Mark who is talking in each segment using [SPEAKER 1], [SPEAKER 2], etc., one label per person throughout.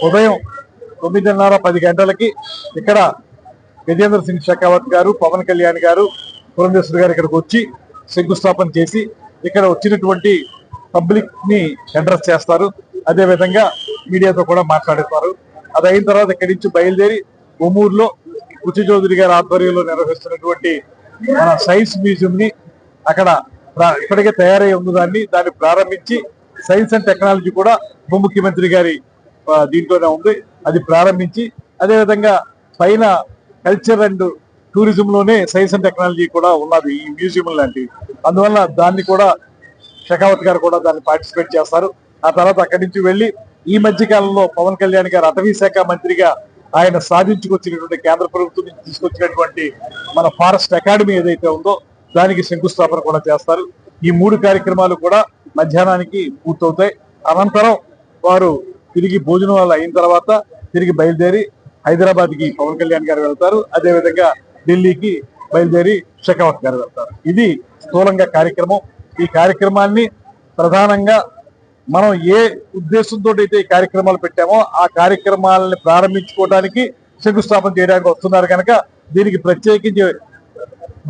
[SPEAKER 1] ఉదయం తొమ్మిదిన్నర పది గంటలకి ఇక్కడ గజేంద్ర సింగ్ షెకావత్ గారు పవన్ కళ్యాణ్ గారు పురంధేశ్వర్ గారు ఇక్కడికి వచ్చి శంకుస్థాపన చేసి ఇక్కడ వచ్చినటువంటి పబ్లిక్ని అడ్రస్ చేస్తారు. అదే విధంగా మీడియాతో కూడా మాట్లాడేస్తారు అది అయిన తర్వాత ఇక్కడి నుంచి బయలుదేరి ఒమూరులో కుచి చౌదరి గారి ఆధ్వర్యంలో నిర్వహిస్తున్నటువంటి మన సైన్స్ మ్యూజియం ని అక్కడ ఇప్పటికే తయారై ఉంది దాన్ని దాన్ని ప్రారంభించి సైన్స్ అండ్ టెక్నాలజీ కూడా ఉప ముఖ్యమంత్రి గారి దీంట్లోనే ఉంది. అది ప్రారంభించి అదేవిధంగా పైన కల్చర్ అండ్ టూరిజం లోనే సైన్స్ అండ్ టెక్నాలజీ కూడా ఉన్నది ఈ మ్యూజియం లాంటివి అందువల్ల దాన్ని కూడా షెకావత్ గారు కూడా దాన్ని పార్టిసిపేట్ చేస్తారు. ఆ తర్వాత అక్కడి నుంచి వెళ్ళి ఈ మధ్య కాలంలో పవన్ కళ్యాణ్ గారు అటవీ శాఖ మంత్రిగా ఆయన సాధించుకొచ్చినటువంటి కేంద్ర ప్రభుత్వం నుంచి తీసుకొచ్చినటువంటి మన ఫారెస్ట్ అకాడమీ ఏదైతే ఉందో దానికి శంకుస్థాపన కూడా చేస్తారు. ఈ మూడు కార్యక్రమాలు కూడా మధ్యాహ్నానికి పూర్తవుతాయి. అనంతరం వారు తిరిగి భోజనం భోజనాలు అయిన తర్వాత తిరిగి బయలుదేరి హైదరాబాద్కి పవన్ కళ్యాణ్ గారు వెళ్తారు. అదేవిధంగా ఢిల్లీకి బయలుదేరి షెకావత్ గారు వెళ్తారు. ఇది స్థూలంగా కార్యక్రమం. ఈ కార్యక్రమాన్ని ప్రధానంగా మనం ఏ ఉద్దేశంతో అయితే ఈ కార్యక్రమాలు పెట్టామో ఆ కార్యక్రమాలని ప్రారంభించుకోవడానికి శంకుస్థాపన చేయడానికి వస్తున్నారు కనుక దీనికి ప్రత్యేకించి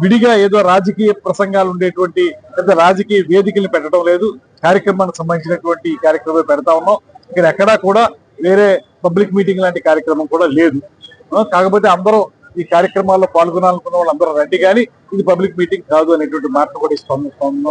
[SPEAKER 1] విడిగా ఏదో రాజకీయ ప్రసంగాలు ఉండేటువంటి పెద్ద రాజకీయ వేదికలు పెట్టడం లేదు. కార్యక్రమానికి సంబంధించినటువంటి ఈ కార్యక్రమం పెడతా ఉన్నాం. ఇక్కడ ఎక్కడా కూడా వేరే పబ్లిక్ మీటింగ్ లాంటి కార్యక్రమం కూడా లేదు. కాకపోతే అందరూ ఈ కార్యక్రమాల్లో పాల్గొనాలనుకున్న వాళ్ళు అందరూ రండి కానీ ఇది పబ్లిక్ మీటింగ్ కాదు అనేటువంటి మాట కూడా ఈ సందర్భంగా